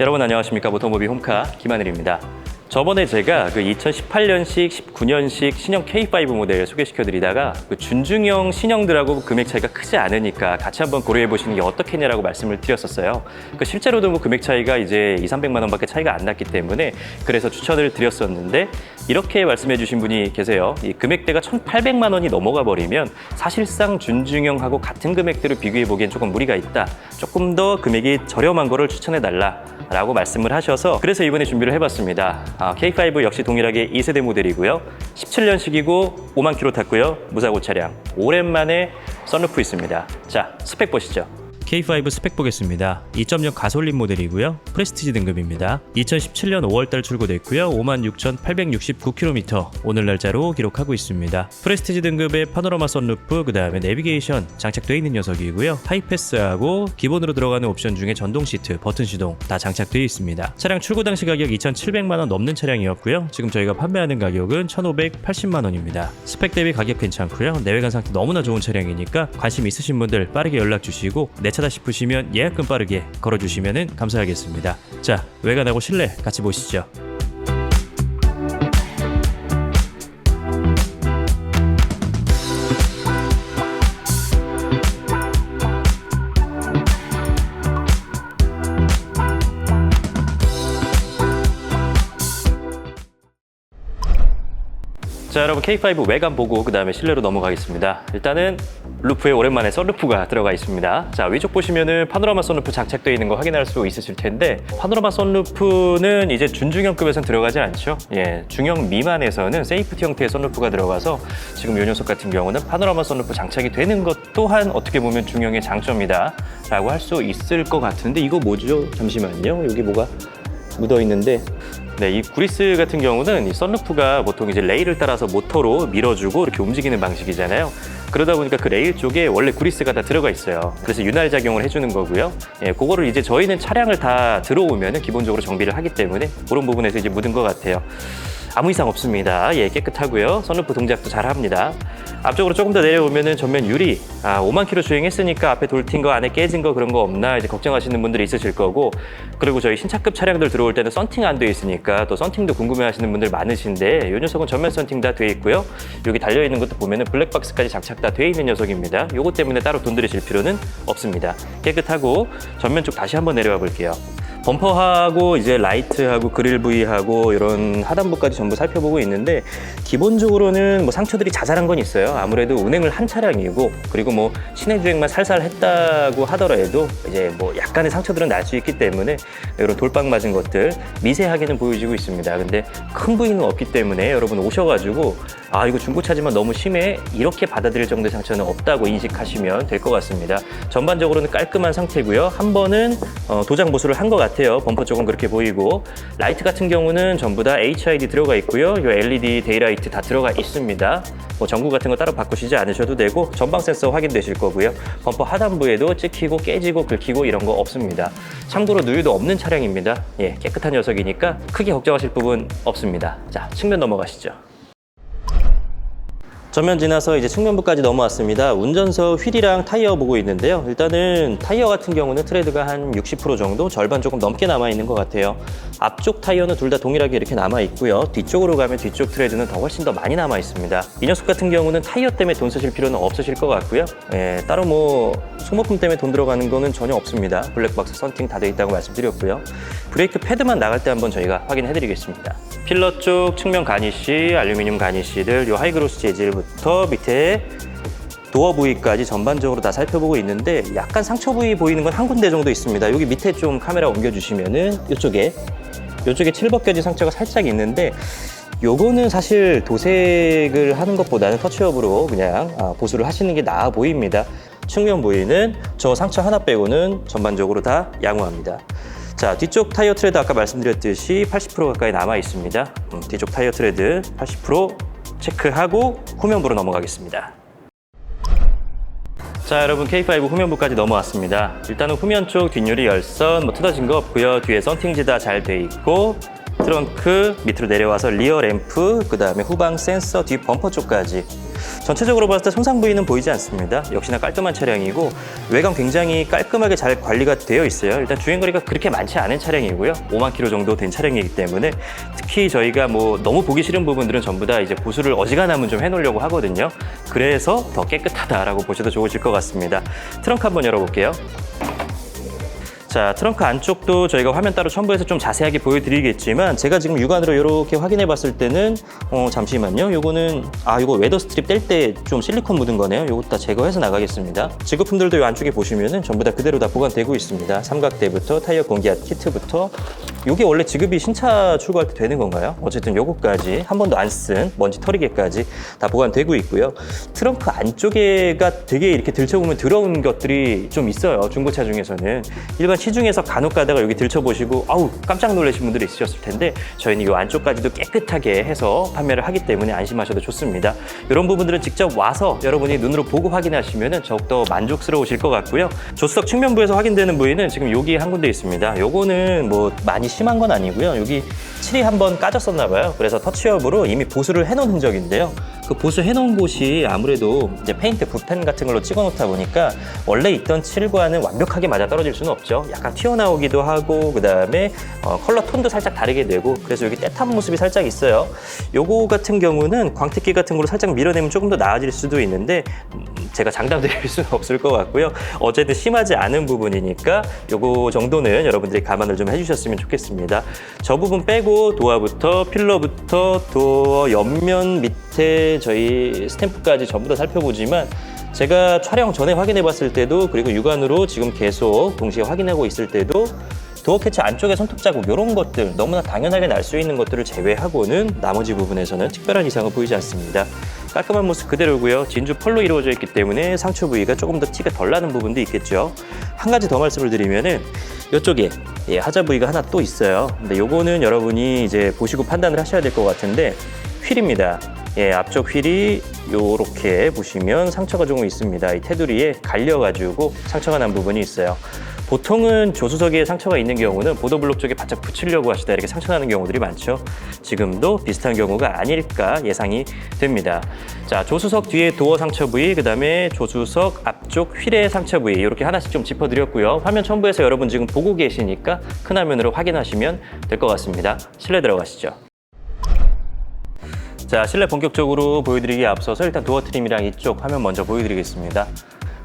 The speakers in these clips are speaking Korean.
여러분 안녕하십니까 모토모비 홈카 김하늘입니다. 저번에 제가 그 2018년식, 19년식 신형 K5 모델 소개시켜드리다가 그 준중형 신형들하고 금액 차이가 크지 않으니까 같이 한번 고려해 보시는 게 어떻겠냐라고 말씀을 드렸었어요. 그 실제로도 뭐 금액 차이가 이제 2, 300만 원밖에 차이가 안 났기 때문에 그래서 추천을 드렸었는데 이렇게 말씀해 주신 분이 계세요. 이 금액대가 1,800만 원이 넘어가 버리면 사실상 준중형하고 같은 금액대로 비교해 보기엔 조금 무리가 있다. 조금 더 금액이 저렴한 거를 추천해 달라. 라고 말씀을 하셔서 그래서 이번에 준비를 해봤습니다. 아, K5 역시 동일하게 2세대 모델이고요. 17년식이고 5만 킬로 탔고요. 무사고 차량. 오랜만에 썬루프 있습니다. 자, 스펙 보시죠. K5 스펙 보겠습니다. 2.0 가솔린 모델이고요. 프레스티지 등급입니다. 2017년 5월달 출고됐고요. 56,869km 오늘 날짜로 기록하고 있습니다. 프레스티지 등급의 파노라마 썬루프, 그 다음에 내비게이션 장착되어 있는 녀석이고요. 하이패스하고 기본으로 들어가는 옵션 중에 전동 시트, 버튼 시동 다 장착되어 있습니다. 차량 출고 당시 가격 2,700만 원 넘는 차량이었고요. 지금 저희가 판매하는 가격은 1,580만 원입니다. 스펙 대비 가격 괜찮고요. 내외관 상태 너무나 좋은 차량이니까 관심 있으신 분들 빠르게 연락 주시고 내차 다 싶으시면 예약금 빠르게 걸어주시면 감사하겠습니다. 자, 외관하고 실내 같이 보시죠. 자 여러분 K5 외관 보고 그 다음에 실내로 넘어가겠습니다 일단은 루프에 오랜만에 썬루프가 들어가 있습니다. 자 위쪽 보시면은 파노라마 썬루프 장착되어 있는 거 확인할 수 있으실 텐데 파노라마 썬루프는 이제 준중형급에서는 들어가지 않죠. 예 중형 미만에서는 세이프티 형태의 썬루프가 들어가서 지금 이 녀석 같은 경우는 파노라마 썬루프 장착이 되는 것 또한 어떻게 보면 중형의 장점이다 라고 할 수 있을 것 같은데 이거 뭐죠? 잠시만요. 여기 뭐가 묻어 있는데. 네, 이 구리스 같은 경우는 이 썬루프가 보통 이제 레일을 따라서 모터로 밀어주고 이렇게 움직이는 방식이잖아요. 그러다 보니까 그 레일 쪽에 원래 구리스가 다 들어가 있어요. 그래서 윤활 작용을 해주는 거고요. 예, 그거를 이제 저희는 차량을 다 들어오면 기본적으로 정비를 하기 때문에 그런 부분에서 이제 묻은 것 같아요. 아무 이상 없습니다. 예, 깨끗하고요. 선루프 동작도 잘 합니다. 앞쪽으로 조금 더 내려오면은 전면 유리. 아, 5만 킬로 주행했으니까 앞에 돌튄 거 안에 깨진 거 그런 거 없나 이제 걱정하시는 분들이 있으실 거고. 그리고 저희 신차급 차량들 들어올 때는 썬팅 안 돼 있으니까 또 썬팅도 궁금해하시는 분들 많으신데 이 녀석은 전면 썬팅 다 돼 있고요. 여기 달려 있는 것도 보면은 블랙박스까지 장착 다 돼 있는 녀석입니다. 요거 때문에 따로 돈 들이실 필요는 없습니다. 깨끗하고 전면 쪽 다시 한번 내려와 볼게요. 범퍼하고 이제 라이트하고 그릴 부위하고 이런 하단부까지 전부 살펴보고 있는데 기본적으로는 뭐 상처들이 자잘한 건 있어요. 아무래도 운행을 한 차량이고 그리고 뭐 시내 주행만 살살 했다고 하더라도 이제 뭐 약간의 상처들은 날 수 있기 때문에 이런 돌빵 맞은 것들 미세하게 는 보여지고 있습니다. 근데 큰 부위는 없기 때문에 여러분 오셔가지고 아 이거 중고차지만 너무 심해 이렇게 받아들일 정도의 상처는 없다고 인식하시면 될 것 같습니다. 전반적으로는 깔끔한 상태고요. 한 번은 어, 도장 보수를 한 것 같아요. 범퍼 쪽은 그렇게 보이고 라이트 같은 경우는 전부 다 HID 들어가 있고요. 이 LED 데이라이트 다 들어가 있습니다. 뭐 전구 같은 거 따로 바꾸시지 않으셔도 되고 전방 센서 확인되실 거고요. 범퍼 하단부에도 찍히고 깨지고 긁히고 이런 거 없습니다. 참고로 누유도 없는 차량입니다. 예, 깨끗한 녀석이니까 크게 걱정하실 부분 없습니다. 자, 측면 넘어가시죠. 전면 지나서 이제 측면부까지 넘어왔습니다. 운전석 휠이랑 타이어 보고 있는데요. 일단은 타이어 같은 경우는 트레드가 한 60% 정도, 절반 조금 넘게 남아 있는 것 같아요. 앞쪽 타이어는 둘 다 동일하게 이렇게 남아 있고요. 뒤쪽으로 가면 뒤쪽 트레드는 더 훨씬 더 많이 남아 있습니다. 이 녀석 같은 경우는 타이어 때문에 돈 쓰실 필요는 없으실 것 같고요. 예, 따로 뭐 소모품 때문에 돈 들어가는 거는 전혀 없습니다. 블랙박스 썬팅 다 돼 있다고 말씀드렸고요. 브레이크 패드만 나갈 때 한번 저희가 확인해 드리겠습니다. 필러 쪽 측면 가니쉬, 알루미늄 가니쉬들, 요 하이그로스 재질부터 밑에 도어 부위까지 전반적으로 다 살펴보고 있는데 약간 상처 부위 보이는 건 한 군데 정도 있습니다. 여기 밑에 좀 카메라 옮겨주시면은 이쪽에 이쪽에 칠벗겨진 상처가 살짝 있는데 요거는 사실 도색을 하는 것보다는 터치업으로 그냥 아, 보수를 하시는 게 나아 보입니다. 측면 부위는 저 상처 하나 빼고는 전반적으로 다 양호합니다. 자, 뒤쪽 타이어 트레드 아까 말씀드렸듯이 80% 가까이 남아 있습니다. 음, 뒤쪽 타이어 트레드 80% 체크하고 후면부로 넘어가겠습니다. 자 여러분 K5 후면부까지 넘어왔습니다. 일단은 후면 쪽 뒷유리 열선 뭐 뜯어진 거 없고요. 뒤에 썬팅지 다 잘 돼 있고 트렁크 밑으로 내려와서 리어 램프 그 다음에 후방 센서 뒤 범퍼 쪽까지 전체적으로 봤을 때 손상 부위는 보이지 않습니다. 역시나 깔끔한 차량이고 외관 굉장히 깔끔하게 잘 관리가 되어 있어요. 일단 주행거리가 그렇게 많지 않은 차량이고요. 5만 킬로 정도 된 차량이기 때문에 특히 저희가 뭐 너무 보기 싫은 부분들은 전부 다 이제 보수를 어지간하면 좀 해놓으려고 하거든요. 그래서 더 깨끗하다라고 보셔도 좋으실 것 같습니다. 트렁크 한번 열어볼게요. 자, 트렁크 안쪽도 저희가 화면 따로 첨부해서 좀 자세하게 보여드리겠지만 제가 지금 육안으로 이렇게 확인해 봤을 때는 어, 잠시만요. 요거는 아, 요거 웨더 스트립 뗄 때 좀 실리콘 묻은 거네요. 요거 다 제거해서 나가겠습니다. 지급품들도 요 안쪽에 보시면은 전부 다 그대로 다 보관되고 있습니다. 삼각대부터 타이어 공기압 키트부터 요게 원래 지급이 신차 출고할 때 되는 건가요? 어쨌든 요거까지 한 번도 안 쓴 먼지 털이개까지 다 보관되고 있고요. 트렁크 안쪽에가 되게 이렇게 들춰보면 더러운 것들이 좀 있어요. 중고차 중에서는 일반 시중에서 간혹 가다가 여기 들춰보시고 아우 깜짝 놀라신 분들이 있으셨을 텐데 저희는 이 안쪽까지도 깨끗하게 해서 판매를 하기 때문에 안심하셔도 좋습니다. 이런 부분들은 직접 와서 여러분이 눈으로 보고 확인하시면 더욱더 만족스러우실 것 같고요. 조수석 측면부에서 확인되는 부위는 지금 여기 한 군데 있습니다. 요거는 뭐 많이 심한 건 아니고요. 여기 칠이 한번 까졌었나 봐요. 그래서 터치업으로 이미 보수를 해놓은 흔적인데요. 그 보수 해놓은 곳이 아무래도 이제 페인트 붓펜 같은 걸로 찍어놓다 보니까 원래 있던 칠과는 완벽하게 맞아 떨어질 수는 없죠. 약간 튀어나오기도 하고 그 다음에 어, 컬러 톤도 살짝 다르게 되고 그래서 여기 때탄 모습이 살짝 있어요. 요거 같은 경우는 광택기 같은 걸로 살짝 밀어내면 조금 더 나아질 수도 있는데 음, 제가 장담 드릴 수는 없을 것 같고요. 어쨌든 심하지 않은 부분이니까 요거 정도는 여러분들이 감안을 좀 해주셨으면 좋겠습니다. 저 부분 빼고 도어부터 필러부터 도어 옆면 밑에 저희 스탬프까지 전부 다 살펴보지만 제가 촬영 전에 확인해 봤을 때도 그리고 육안으로 지금 계속 동시에 확인하고 있을 때도 도어 캐치 안쪽에 손톱 자국 이런 것들 너무나 당연하게 날 수 있는 것들을 제외하고는 나머지 부분에서는 특별한 이상은 보이지 않습니다. 깔끔한 모습 그대로고요. 진주 펄로 이루어져 있기 때문에 상처 부위가 조금 더 티가 덜 나는 부분도 있겠죠. 한 가지 더 말씀을 드리면은 이쪽에 예, 하자 부위가 하나 또 있어요. 근데 요거는 여러분이 이제 보시고 판단을 하셔야 될 것 같은데 휠입니다. 예, 앞쪽 휠이 요렇게 보시면 상처가 조금 있습니다. 이 테두리에 갈려가지고 상처가 난 부분이 있어요. 보통은 조수석에 상처가 있는 경우는 보도블록 쪽에 바짝 붙이려고 하시다 이렇게 상처 나는 경우들이 많죠. 지금도 비슷한 경우가 아닐까 예상이 됩니다. 자, 조수석 뒤에 도어 상처 부위, 그 다음에 조수석 앞쪽 휠의 상처 부위 이렇게 하나씩 좀 짚어드렸고요. 화면 첨부해서 여러분 지금 보고 계시니까 큰 화면으로 확인하시면 될 것 같습니다. 실내 들어가시죠. 자, 실내 본격적으로 보여드리기에 앞서서 일단 도어 트림이랑 이쪽 화면 먼저 보여드리겠습니다.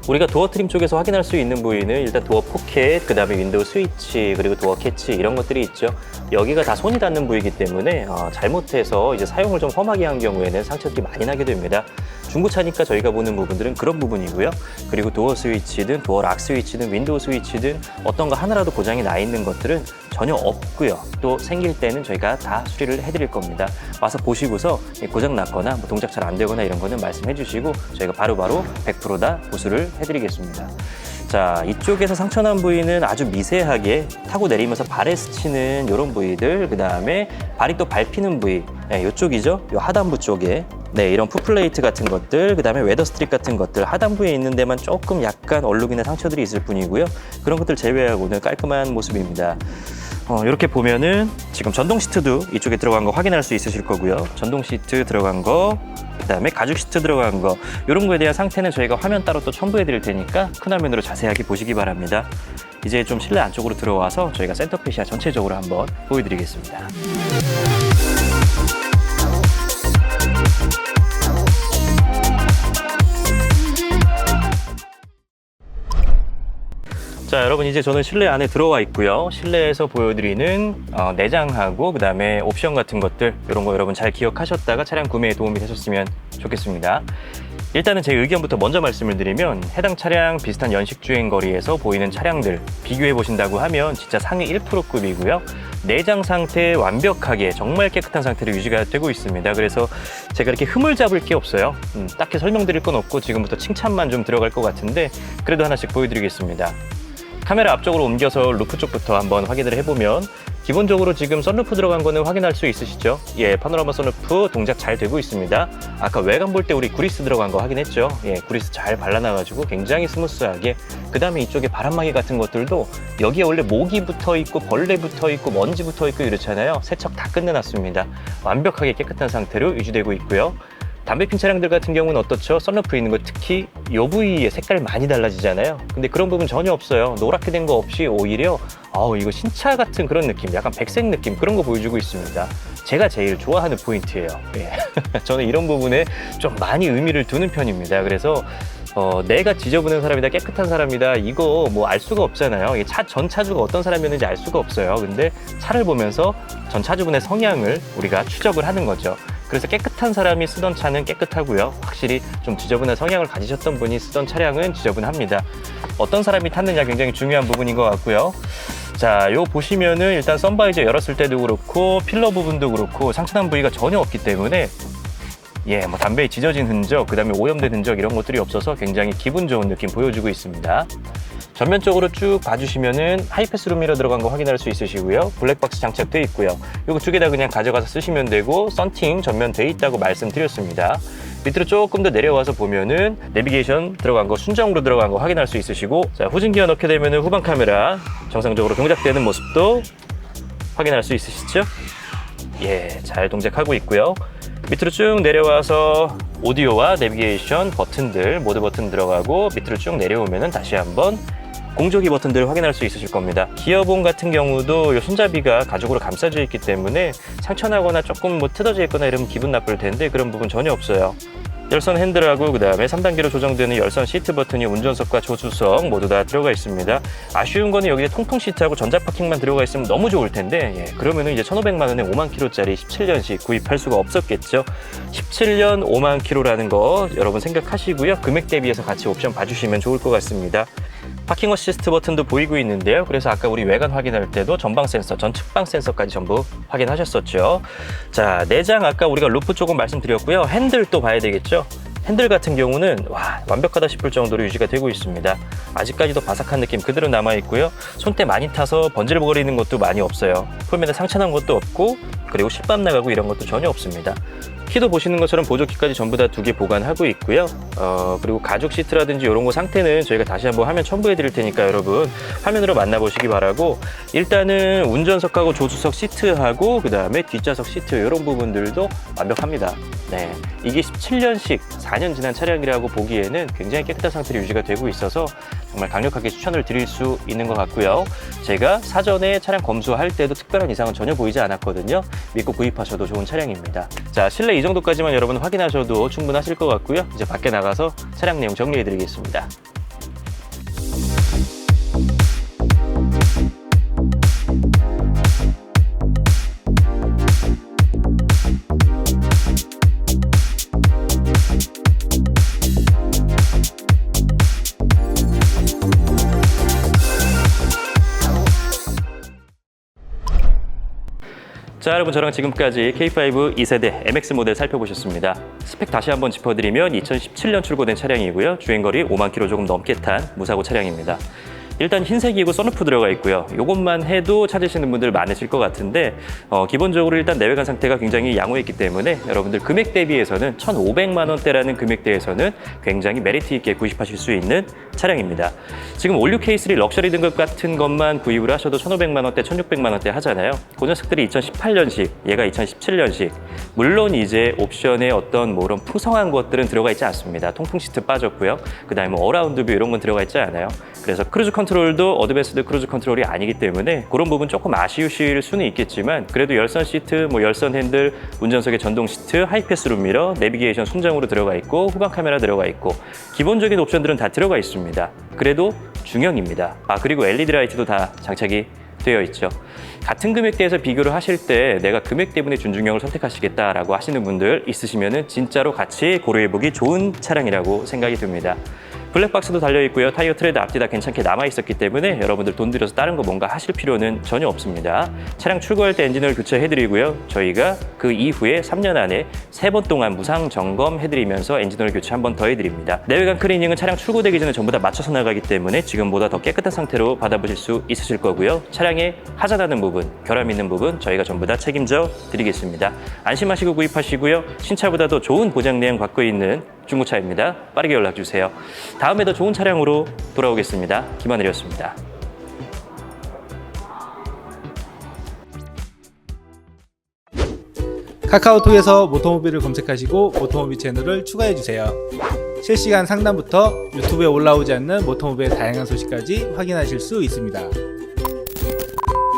우리가 도어 트림 쪽에서 확인할 수 있는 부위는 일단 도어 포켓, 그 다음에 윈도우 스위치, 그리고 도어 캐치 이런 것들이 있죠. 여기가 다 손이 닿는 부위이기 때문에 어, 잘못해서 이제 사용을 좀 험하게 한 경우에는 상처들이 많이 나게 됩니다. 중고차니까 저희가 보는 부분들은 그런 부분이고요. 그리고 도어 스위치든 도어 락 스위치든 윈도우 스위치든 어떤 거 하나라도 고장이 나 있는 것들은 전혀 없고요. 또 생길 때는 저희가 다 수리를 해드릴 겁니다. 와서 보시고서 고장 났거나 뭐 동작 잘 안 되거나 이런 거는 말씀해 주시고 저희가 바로바로 100%다 보수를 해드리겠습니다. 자, 이쪽에서 상처 난 부위는 아주 미세하게 타고 내리면서 발에 스치는 이런 부위들, 그 다음에 발이 또 밟히는 부위, 네, 이쪽이죠. 이 하단부 쪽에. 네, 이런 푸플레이트 같은 것들, 그 다음에 웨더 스트립 같은 것들, 하단부에 있는 데만 조금 약간 얼룩이나 상처들이 있을 뿐이고요. 그런 것들 제외하고는 깔끔한 모습입니다. 어, 이렇게 보면은 지금 전동 시트도 이쪽에 들어간 거 확인할 수 있으실 거고요. 전동 시트 들어간 거, 그다음에 가죽 시트 들어간 거 이런 거에 대한 상태는 저희가 화면 따로 또 첨부해 드릴 테니까 큰 화면으로 자세하게 보시기 바랍니다. 이제 좀 실내 안쪽으로 들어와서 저희가 센터페시아 전체적으로 한번 보여드리겠습니다. 자, 여러분 이제 저는 실내 안에 들어와 있고요. 실내에서 보여드리는 어, 내장하고 그 다음에 옵션 같은 것들 이런 거 여러분 잘 기억하셨다가 차량 구매에 도움이 되셨으면 좋겠습니다. 일단은 제 의견부터 먼저 말씀을 드리면 해당 차량 비슷한 연식 주행 거리에서 보이는 차량들 비교해 보신다고 하면 진짜 상위 1%급이고요. 내장 상태 완벽하게 정말 깨끗한 상태로 유지가 되고 있습니다. 그래서 제가 이렇게 흠을 잡을 게 없어요. 음, 딱히 설명드릴 건 없고 지금부터 칭찬만 좀 들어갈 것 같은데 그래도 하나씩 보여드리겠습니다. 카메라 앞쪽으로 옮겨서 루프 쪽부터 한번 확인을 해보면 기본적으로 지금 썬루프 들어간 거는 확인할 수 있으시죠? 예, 파노라마 썬루프 동작 잘 되고 있습니다. 아까 외관 볼 때 우리 구리스 들어간 거 확인했죠? 예, 구리스 잘 발라놔가지고 굉장히 스무스하게 그 다음에 이쪽에 바람막이 같은 것들도 여기에 원래 모기 붙어 있고 벌레 붙어 있고 먼지 붙어 있고 이렇잖아요. 세척 다 끝내놨습니다. 완벽하게 깨끗한 상태로 유지되고 있고요. 담배 핀 차량들 같은 경우는 어떻죠? 썬루프 있는 거 특히 요 부위의 색깔이 많이 달라지잖아요. 근데 그런 부분 전혀 없어요. 노랗게 된 거 없이 오히려 아우 이거 신차 같은 그런 느낌, 약간 백색 느낌 그런 거 보여주고 있습니다. 제가 제일 좋아하는 포인트예요. 예. 저는 이런 부분에 좀 많이 의미를 두는 편입니다. 그래서 어, 내가 지저분한 사람이다, 깨끗한 사람이다, 이거 뭐 알 수가 없잖아요. 차, 전 차주가 어떤 사람이었는지 알 수가 없어요. 근데 차를 보면서 전 차주분의 성향을 우리가 추적을 하는 거죠. 그래서 깨끗한 사람이 쓰던 차는 깨끗하고요. 확실히 좀 지저분한 성향을 가지셨던 분이 쓰던 차량은 지저분합니다. 어떤 사람이 탔느냐 굉장히 중요한 부분인 것 같고요. 자, 요 보시면은 일단 썬바이저 열었을 때도 그렇고 필러 부분도 그렇고 상처난 부위가 전혀 없기 때문에 예, 뭐 담배에 찢어진 흔적, 그다음에 오염된 흔적 이런 것들이 없어서 굉장히 기분 좋은 느낌 보여주고 있습니다. 전면적으로 쭉 봐주시면은 하이패스 룸미러 들어간 거 확인할 수 있으시고요. 블랙박스 장착돼 있고요. 이거 두 개 다 그냥 가져가서 쓰시면 되고 썬팅 전면 돼 있다고 말씀드렸습니다. 밑으로 조금 더 내려와서 보면은 내비게이션 들어간 거 순정으로 들어간 거 확인할 수 있으시고 자 후진 기어 넣게 되면은 후방 카메라 정상적으로 동작되는 모습도 확인할 수 있으시죠? 예, 잘 동작하고 있고요. 밑으로 쭉 내려와서 오디오와 내비게이션 버튼들 모드 버튼 들어가고 밑으로 쭉 내려오면은 다시 한번 공조기 버튼들을 확인할 수 있으실 겁니다. 기어봉 같은 경우도 이 손잡이가 가죽으로 감싸져 있기 때문에 상처나거나 조금 뭐 뜯어져 있거나 이러면 기분 나쁠 텐데 그런 부분 전혀 없어요. 열선 핸들하고 그 다음에 3단계로 조정되는 열선 시트 버튼이 운전석과 조수석 모두 다 들어가 있습니다. 아쉬운 거는 여기에 통풍 시트하고 전자 파킹만 들어가 있으면 너무 좋을 텐데 예, 그러면은 이제 1,500만 원에 5만 킬로짜리 17년식 구입할 수가 없었겠죠. 17년 5만 킬로라는 거 여러분 생각하시고요. 금액 대비해서 같이 옵션 봐주시면 좋을 것 같습니다. 파킹 어시스트 버튼도 보이고 있는데요. 그래서 아까 우리 외관 확인할 때도 전방 센서, 전 측방 센서까지 전부 확인하셨었죠. 자, 내장 아까 우리가 루프 조금 말씀드렸고요. 핸들 또 봐야 되겠죠. 핸들 같은 경우는 와, 완벽하다 싶을 정도로 유지가 되고 있습니다. 아직까지도 바삭한 느낌 그대로 남아 있고요. 손때 많이 타서 번질거리는 것도 많이 없어요. 풀면에 상처난 것도 없고 그리고 실밥 나가고 이런 것도 전혀 없습니다. 키도 보시는 것처럼 보조키까지 전부 다 두 개 보관하고 있고요. 어, 그리고 가죽 시트라든지 이런 거 상태는 저희가 다시 한번 화면 첨부해 드릴 테니까 여러분 화면으로 만나보시기 바라고 일단은 운전석하고 조수석 시트하고 그 다음에 뒷좌석 시트 이런 부분들도 완벽합니다. 네, 이게 17년식 4년 지난 차량이라고 보기에는 굉장히 깨끗한 상태로 유지가 되고 있어서 정말 강력하게 추천을 드릴 수 있는 것 같고요. 제가 사전에 차량 검수할 때도 특별한 이상은 전혀 보이지 않았거든요. 믿고 구입하셔도 좋은 차량입니다. 자, 실내 이 정도까지만 여러분 확인하셔도 충분하실 것 같고요. 이제 밖에 나가서 차량 내용 정리해 드리겠습니다. 자, 여러분 저랑 지금까지 K5 2세대 MX 모델 살펴보셨습니다. 스펙 다시 한번 짚어드리면 2017년 출고된 차량이고요. 주행거리 5만 킬로 조금 넘게 탄 무사고 차량입니다. 일단 흰색이고 썬루프 들어가 있고요. 이것만 해도 찾으시는 분들 많으실 것 같은데 어, 기본적으로 일단 내외관 상태가 굉장히 양호했기 때문에 여러분들 금액 대비해서는 1,500만 원대라는 금액대에서는 굉장히 메리트 있게 구입하실 수 있는 차량입니다. 지금 올류 K3 럭셔리 등급 같은 것만 구입을 하셔도 1,500만 원대, 1,600만 원대 하잖아요. 그 녀석들이 2018년식, 얘가 2017년식. 물론 이제 옵션에 어떤 뭐 이런 풍성한 것들은 들어가 있지 않습니다. 통풍 시트 빠졌고요. 그다음에 뭐 어라운드 뷰 이런 건 들어가 있지 않아요. 그래서 크루즈 컨트롤도 어드밴스드 크루즈 컨트롤이 아니기 때문에 그런 부분 조금 아쉬우실 수는 있겠지만 그래도 열선 시트, 뭐 열선 핸들, 운전석의 전동 시트, 하이패스 룸미러, 내비게이션 순정으로 들어가 있고 후방 카메라 들어가 있고 기본적인 옵션들은 다 들어가 있습니다. 그래도 중형입니다. 아 그리고 LED 라이트도 다 장착이 되어 있죠. 같은 금액대에서 비교를 하실 때 내가 금액 때문에 준중형을 선택하시겠다라고 하시는 분들 있으시면은 진짜로 같이 고려해보기 좋은 차량이라고 생각이 듭니다. 블랙박스도 달려 있고요. 타이어 트레드 앞뒤 다 괜찮게 남아 있었기 때문에 여러분들 돈 들여서 다른 거 뭔가 하실 필요는 전혀 없습니다. 차량 출고할 때 엔진을 교체해드리고요. 저희가 그 이후에 3년 안에 세번 동안 무상 점검해드리면서 엔진오일 교체 한 번 더 해드립니다. 내외관 클리닝은 차량 출고되기 전에 전부 다 맞춰서 나가기 때문에 지금보다 더 깨끗한 상태로 받아보실 수 있으실 거고요. 차량에 하자나는 부분, 결함 있는 부분 저희가 전부 다 책임져 드리겠습니다. 안심하시고 구입하시고요. 신차보다도 좋은 보장 내용 갖고 있는 중고차입니다. 빠르게 연락 주세요. 다음에 더 좋은 차량으로 돌아오겠습니다. 김하늘이었습니다. 카카오톡에서 모토모비를 검색하시고 모토모비 채널을 추가해 주세요. 실시간 상담부터 유튜브에 올라오지 않는 모토모비의 다양한 소식까지 확인하실 수 있습니다.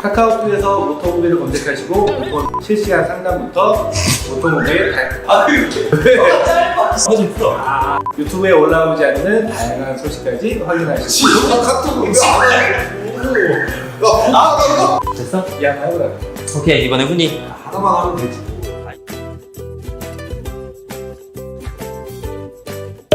카카오톡에서 모토모비를 검색하시고 모토모비 실시간 상담부터 모토모비의 다... 아, 아, 유튜브에 올라오지 않는 다양한 소식까지 확인하실 수 있습니다. 카톡 이거 안 해. 야, 하나 됐어? 야, 해보라. 오케이 이번에 훈이 하나만 하면 되지.